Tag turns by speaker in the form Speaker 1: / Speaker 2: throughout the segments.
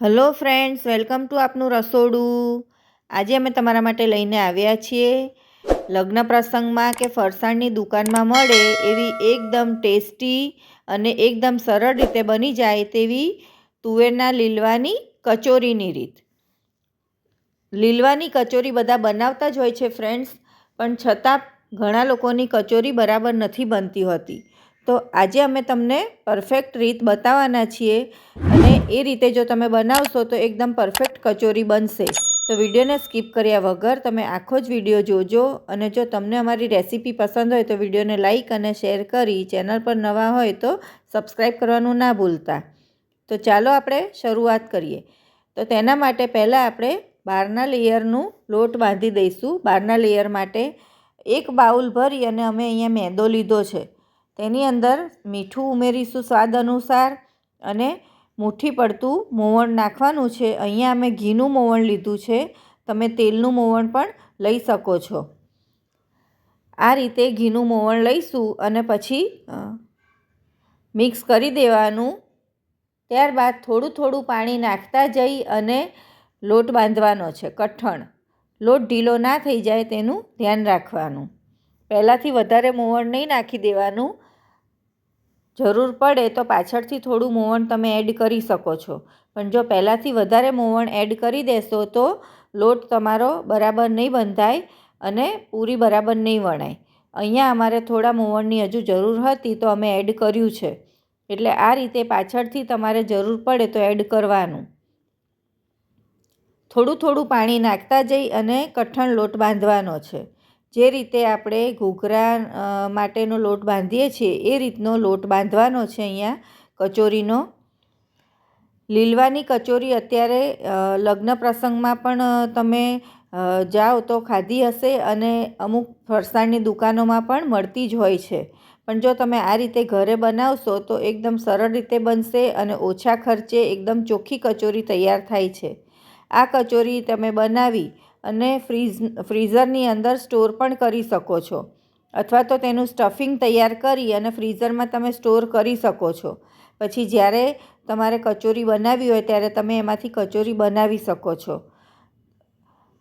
Speaker 1: Hello friends, welcome to આપનું રસોડું. આજે અમે તમારા માટે લઈને આવ્યા છીએ લગ્ન પ્રસંગમાં કે ફરસાણની દુકાનમાં મળે એવી એકદમ ટેસ્ટી અને એકદમ સરળ રીતે બની જાય તેવી તુવેરના લીલવાની કચોરીની રીત. લીલવાની કચોરી બધા બનાવતા જ હોય છે ફ્રેન્ડ્સ, પણ છતાં ઘણા લોકોની કચોરી બરાબર નથી બનતી હોતી. તો આજે અમે તમને પરફેક્ટ રીત બતાવવાના છીએ અને એ રીતે જો તમે બનાવશો તો એકદમ પરફેક્ટ કચોરી બનશે. તો વિડીયોને સ્કીપ કર્યા વગર તમે આખો જ વીડિયો જોજો અને જો તમને અમારી રેસીપી પસંદ હોય તો વિડીયોને લાઇક અને શેર કરી ચેનલ પર નવા હોય તો સબસ્ક્રાઈબ કરવાનું ના ભૂલતા. તો ચાલો આપણે શરૂઆત કરીએ. તો તેના માટે પહેલાં આપણે બહારના લેયરનું લોટ બાંધી દઈશું. બહારના લેયર માટે એક બાઉલ ભરી અને અમે અહીંયા મેદો લીધો છે. તેની અંદર મીઠું ઉમેરીશું સ્વાદ અનુસાર અને મુઠ્ઠી પડતું મોવણ નાખવાનું છે. અહીંયા અમે ઘીનું મોવણ લીધું છે. તમે તેલનું મોવણ પણ લઈ શકો છો. આ રીતે ઘીનું મોવણ લઈશું અને પછી મિક્સ કરી દેવાનું. ત્યારબાદ થોડું થોડું પાણી નાખતા જઈ અને લોટ બાંધવાનો છે, કઠણ. લોટ ઢીલો ના થઈ જાય તેનું ધ્યાન રાખવાનું. પહેલાંથી વધારે મોવણ નહીં નાખી દેવાનું. જરૂર પડે તો પાછળથી થોડું મોવણ તમે એડ કરી શકો છો. પણ જો પહેલાંથી વધારે મોવણ એડ કરી દેશો તો લોટ તમારો બરાબર નહીં બંધાય અને પૂરી બરાબર નહીં વણાય. અહીંયા અમારે થોડા મોવણની હજુ જરૂર હતી તો અમે એડ કર્યું છે. એટલે આ રીતે પાછળથી તમારે જરૂર પડે તો એડ કરવાનું. થોડું થોડું પાણી નાખતા જઈ અને કઠણ લોટ બાંધવાનો છે. જે રીતે આપણે ઘૂઘરા માટેનો લોટ બાંધીએ છીએ, એ રીતનો લોટ બાંધવાનો છે અહીંયા કચોરીનો. લીલવાની કચોરી અત્યારે લગ્ન પ્રસંગમાં પણ તમે જાઓ તો ખાધી હશે અને અમુક ફરસાણની દુકાનોમાં પણ મળતી જ હોય છે. પણ જો તમે આ રીતે ઘરે બનાવશો તો એકદમ સરળ રીતે બનશે અને ઓછા ખર્ચે એકદમ ચોખ્ખી કચોરી તૈયાર થાય છે. આ કચોરી તમે બનાવી અને ફ્રીઝ, ફ્રીઝરની અંદર સ્ટોર પણ કરી શકો છો. અથવા તો તેનું સ્ટફિંગ તૈયાર કરી અને ફ્રીઝરમાં તમે સ્ટોર કરી શકો છો. પછી જ્યારે તમારે કચોરી બનાવવી હોય ત્યારે તમે એમાંથી કચોરી બનાવી શકો છો.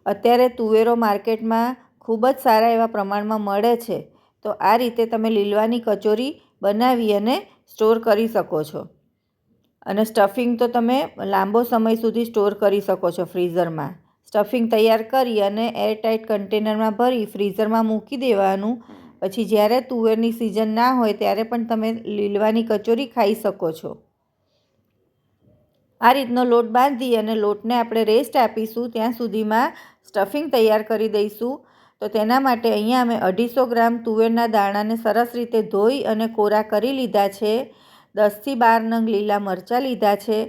Speaker 1: અત્યારે તુવેરો માર્કેટમાં ખૂબ જ સારા એવા પ્રમાણમાં મળે છે. તો આ રીતે તમે લીલવાની કચોરી બનાવી અને સ્ટોર કરી શકો છો. અને સ્ટફિંગ તો તમે લાંબો સમય સુધી સ્ટોર કરી શકો છો ફ્રીઝરમાં. સ્ટફિંગ તૈયાર કરી અને એરટાઇટ કન્ટેનરમાં ભરી ફ્રીઝરમાં મૂકી દેવાનું. પછી જ્યારે તુવેરની સિઝન ના હોય ત્યારે પણ તમે લીલવાની કચોરી ખાઈ શકો છો. આ રીતનો લોટ બાંધી અને લોટને આપણે રેસ્ટ આપીશું. ત્યાં સુધીમાં સ્ટફિંગ તૈયાર કરી દઈશું. તો તેના માટે અહીંયા અમે અઢીસો ગ્રામ તુવેરના દાણાને સરસ રીતે ધોઈ અને કોરા કરી લીધા છે. દસથી બાર નંગ લીલા મરચાં લીધા છે.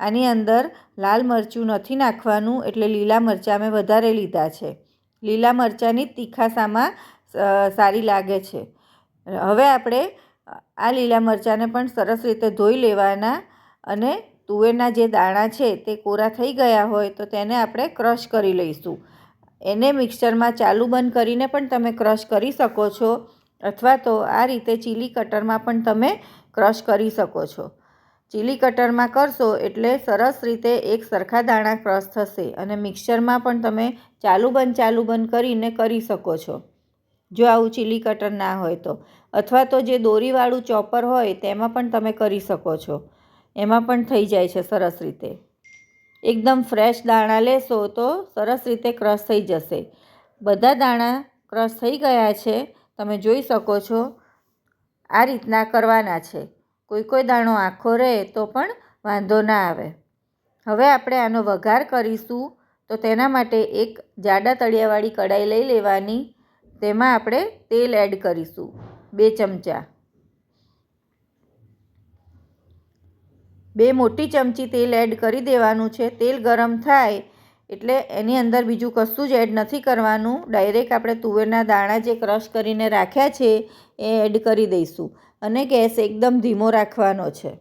Speaker 1: આની અંદર લાલ મરચું નથી નાખવાનું એટલે લીલા મરચાં અમે વધારે લીધા છે. લીલા મરચાંની તીખાસામાં સારી લાગે છે. હવે આપણે આ લીલા મરચાંને પણ સરસ રીતે ધોઈ લેવાના અને તુવેરના જે દાણા છે તે કોરા થઈ ગયા હોય તો તેને આપણે ક્રશ કરી લઈશું. એને મિક્સરમાં ચાલુ બંધ કરીને પણ તમે ક્રશ કરી શકો છો અથવા તો આ રીતે ચીલી કટરમાં પણ તમે ક્રશ કરી શકો છો. ચીલી કટરમાં કરશો એટલે સરસ રીતે એક સરખા દાણા ક્રશ થશે અને મિક્સરમાં પણ તમે ચાલુ બંધ ચાલુ બંધ કરીને કરી શકો છો. જો આવું ચીલી કટર ના હોય તો. અથવા તો જે દોરીવાળું ચોપર હોય તેમાં પણ તમે કરી શકો છો. એમાં પણ થઈ જાય છે સરસ રીતે. એકદમ ફ્રેશ દાણા લેશો તો સરસ રીતે ક્રશ થઈ જશે. બધા દાણા ક્રશ થઈ ગયા છે. તમે જોઈ શકો છો. આ રીતના કરવાના છે. કોઈ કોઈ દાણો આખો રહે તો પણ વાંધો ના આવે. હવે આપણે આનો વઘાર કરીશું તો તેના માટે એક જાડા તળિયાવાળી કડાઈ લઈ લેવાની. તેમાં આપણે તેલ એડ કરીશું, બે ચમચા. બે મોટી ચમચી તેલ એડ કરી દેવાનું છે. તેલ ગરમ થાય એટલે એની અંદર બીજું કશું જ એડ નથી કરવાનું. ડાયરેક્ટ આપણે તુવેરના દાણા જે ક્રશ કરીને રાખ્યા છે, એ એડ કરી દઈશું. અને ગેસ એકદમ ધીમો રાખવાનો છે.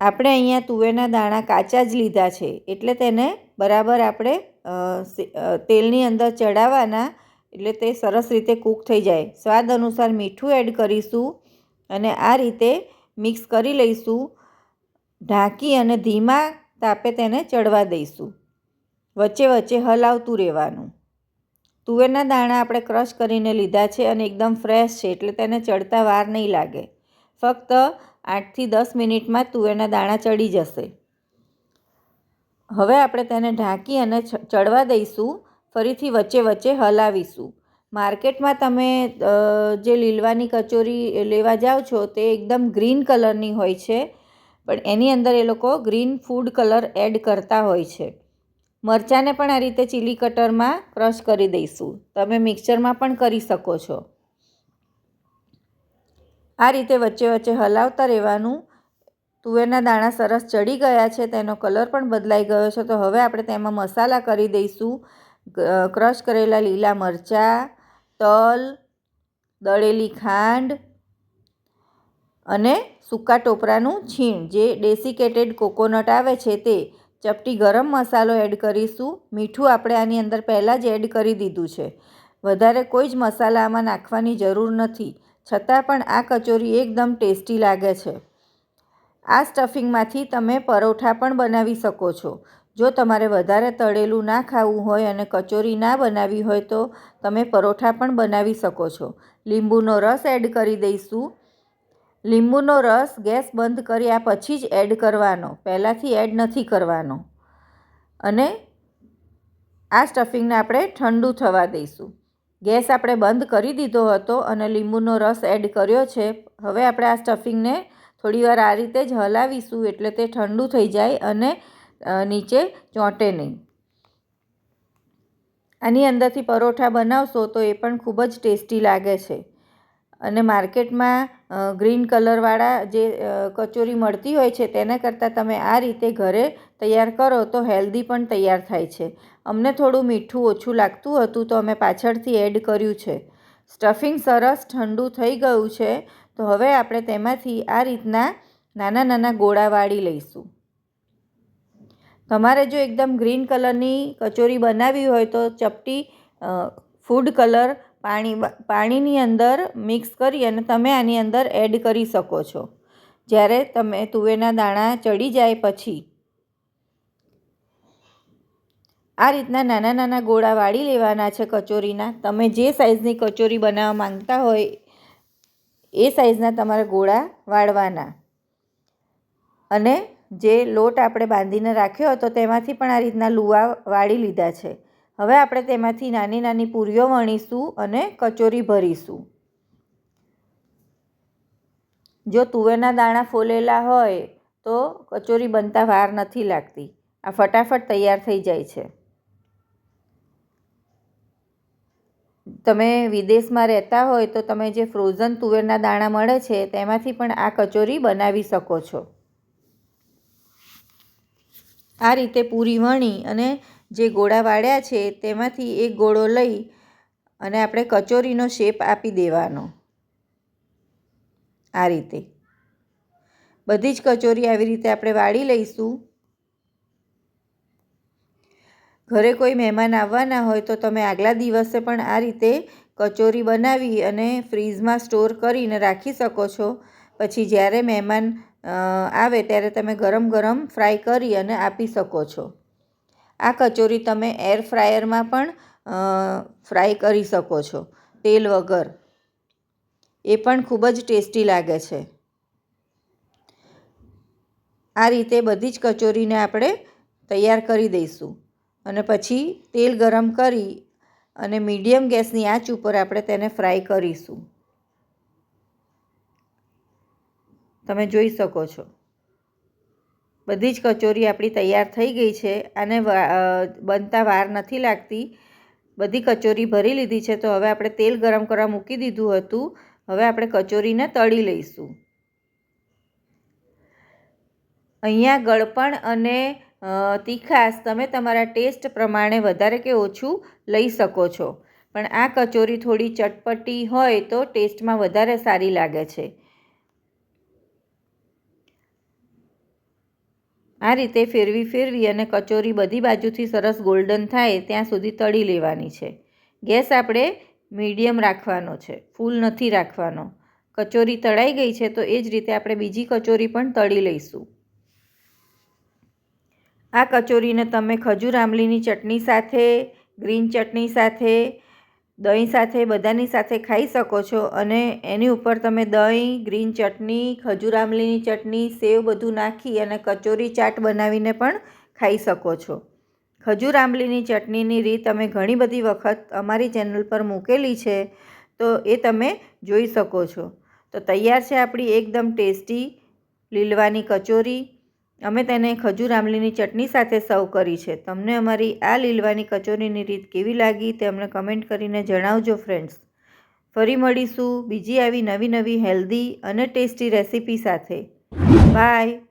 Speaker 1: આપણે અહીંયા તુવેરના દાણા કાચા જ લીધા છે, એટલે તેને બરાબર આપણે તેલની અંદર ચડાવવાના, એટલે તે સરસ રીતે કૂક થઈ જાય. સ્વાદ અનુસાર મીઠું એડ કરીશું અને આ રીતે મિક્સ કરી લઈશું, ઢાંકી અને ધીમા તાપે તેને ચડવા દઈશું. વચ્ચે વચ્ચે હલાવતું રહેવાનું. તુવેરના દાણા આપણે ક્રશ કરીને લીધા છે અને એકદમ ફ્રેશ છે, એટલે તેને ચડતા વાર નહીં લાગે. ફક્ત આઠથી દસ મિનિટમાં તુવેરના દાણા ચડી જશે. હવે આપણે તેને ઢાંકી અને ચડવા દઈશું, ફરીથી વચ્ચે વચ્ચે હલાવીશું. માર્કેટમાં તમે જે લીલવાની કચોરી લેવા જાઓ છો, તે એકદમ ગ્રીન કલરની હોય છે, પણ એની અંદર એ લોકો ગ્રીન ફૂડ કલર એડ કરતા હોય છે. મરચાંને પણ આ રીતે ચીલી કટરમાં ક્રશ કરી દઈશું. તમે મિક્સરમાં પણ કરી શકો છો. આ રીતે વચ્ચે વચ્ચે હલાવતા રહેવાનું. તુવેરના દાણા સરસ ચડી ગયા છે, તેનો કલર પણ બદલાઈ ગયો છે. તો હવે આપણે તેમાં મસાલા કરી દઈશું. ક્રશ કરેલા લીલા મરચાં, તલ, દળેલી ખાંડ અને સૂકા ટોપરાનું છીણ. જે ડેસિકેટેડ કોકોનટ આવે છે તે ચપટી ગરમ મસાલો એડ કરીશું. મીઠું આપણે આની અંદર પહેલાં જ એડ કરી દીધું છે. વધારે કોઈ જ મસાલા આમાં નાખવાની જરૂર નથી. છતાં પણ આ કચોરી એકદમ ટેસ્ટી લાગે છે. આ સ્ટફિંગમાંથી તમે પરોઠા પણ બનાવી શકો છો. જો તમારે વધારે તળેલું ના ખાવું હોય અને કચોરી ના બનાવી હોય તો તમે પરોઠા પણ બનાવી શકો છો. લીંબુનો રસ એડ કરી દઈશું. લીંબુનો રસ ગેસ બંધ કર્યા પછી જ એડ કરવાનો. પહેલાંથી એડ નથી કરવાનો. અને આ સ્ટફિંગને આપણે ઠંડુ થવા દઈશું. ગેસ આપણે બંધ કરી દીધો હતો અને લીંબુનો રસ એડ કર્યો છે. હવે આપણે આ સ્ટફિંગને થોડીવાર આ રીતે જ હલાવીશું એટલે તે ઠંડુ થઈ જાય અને નીચે ચોંટે નહીં. આની અંદરથી પરોઠા બનાવશો તો એ પણ ખૂબ જ ટેસ્ટી લાગે છે. અને માર્કેટમાં ગ્રીન કલરવાળા જે કચોરી મળતી હોય છે, તેના કરતાં તમે આ રીતે ઘરે તૈયાર કરો તો હેલ્ધી પણ તૈયાર થાય છે. અમને થોડું મીઠું ઓછું લાગતું હતું તો અમે પાછળથી એડ કર્યું છે. સ્ટફિંગ સરસ ઠંડુ થઈ ગયું છે, તો હવે આપણે તેમાંથી આ રીતના નાના નાના ગોળા વાળી લઈશું. તમારે જો એકદમ ગ્રીન કલરની કચોરી બનાવી હોય તો ચપટી ફૂડ કલર પાણી પાણીની અંદર મિક્સ કરી અને તમે આની અંદર એડ કરી શકો છો. જ્યારે તમે તુવેરના દાણા ચડી જાય પછી આ રીતના નાના નાના ગોળા વાળી લેવાના છે કચોરીના. તમે જે સાઇઝની કચોરી બનાવવા માંગતા હોય, એ સાઇઝના તમારે ગોળા વાળવાના. અને જે લોટ આપણે બાંધીને રાખ્યો હતો, તેમાંથી પણ આ રીતના લુવા વાળી લીધા છે. હવે આપણે તેમાંથી નાની નાની પૂરીઓ વણીશું અને કચોરી ભરીશું. જો તુવેરના દાણા ફોલેલા હોય તો કચોરી બનતા વાર નથી લાગતી. આ ફટાફટ તૈયાર થઈ જાય છે. તમે વિદેશમાં રહેતા હોય તો તમે જે ફ્રોઝન તુવેરના દાણા મળે છે તેમાંથી પણ આ કચોરી બનાવી શકો છો. આ રીતે પૂરી વણી અને જે ગોળા વાળ્યા છે, તેમાંથી એક ગોળો લઈ અને આપણે કચોરીનો શેપ આપી દેવાનો. આ રીતે. બધી જ કચોરી આવી રીતે આપણે વાળી લઈશું. ઘરે કોઈ મહેમાન આવવાના હોય તો તમે આગલા દિવસે પણ આ રીતે કચોરી બનાવી અને ફ્રીઝમાં સ્ટોર કરીને રાખી શકો છો. પછી જ્યારે મહેમાન આવે ત્યારે તમે ગરમ ગરમ ફ્રાય કરી અને આપી શકો છો. આ કચોરી તમે એર ફ્રાયરમાં પણ ફ્રાય કરી શકો છો. તેલ વગર. એ પણ ખૂબ જ ટેસ્ટી લાગે છે. આ રીતે બધી જ કચોરીને આપણે તૈયાર કરી દઈશું. અને પછી તેલ ગરમ કરી અને મીડિયમ ગેસની આંચ ઉપર આપણે તેને ફ્રાય કરીશું. તમે જોઈ શકો છો. બધી જ કચોરી આપણી તૈયાર થઈ ગઈ છે અને બનતા વાર નથી લાગતી. બધી કચોરી ભરી લીધી છે તો હવે આપણે તેલ ગરમ કરવા મૂકી દીધું હતું. હવે આપણે કચોરીને તળી લઈશું. અહીંયા ગળપણ અને તીખાસ તમે તમારા ટેસ્ટ પ્રમાણે વધારે કે ઓછું લઈ શકો છો. પણ આ કચોરી થોડી ચટપટી હોય તો ટેસ્ટમાં વધારે સારી લાગે છે. આ રીતે ફેરવી ફેરવી અને કચોરી બધી બાજુથી સરસ ગોલ્ડન થાય ત્યાં સુધી તળી લેવાની છે. ગેસ આપણે મીડિયમ રાખવાનો છે, ફૂલ નથી રાખવાનો. કચોરી તળાઈ ગઈ છે તો એ જ રીતે આપણે બીજી કચોરી પણ તળી લઈશું. આ કચોરીને તમે ખજૂર આંબલીની ચટણી સાથે, ગ્રીન ચટણી સાથે દહીં સાથે, બધાની સાથે ખાઈ શકો છો અને એની ઉપર તમે દહીં, ગ્રીન ચટણી, ખજૂર આંબલીની ચટણી, સેવ બધું નાખી અને કચોરી ચાટ બનાવીને પણ ખાઈ શકો છો. ખજૂર આંબલીની ચટણીની રીત અમે ઘણી બધી વખત અમારી ચેનલ પર મૂકેલી છે, તો એ તમે જોઈ શકો છો. તો તૈયાર છે આપણી એકદમ ટેસ્ટી લીલવાની કચોરી. અમે તેને ખજૂર આંબલીની ચટણી સાથે સર્વ કરી છે. તમને અમારી આ લીલવાની કચોરીની રીત કેવી લાગી તે અમને કમેન્ટ કરીને જણાવજો ફ્રેન્ડ્સ. ફરી મળીશું બીજી આવી નવી નવી હેલ્ધી અને ટેસ્ટી રેસીપી સાથે. બાય.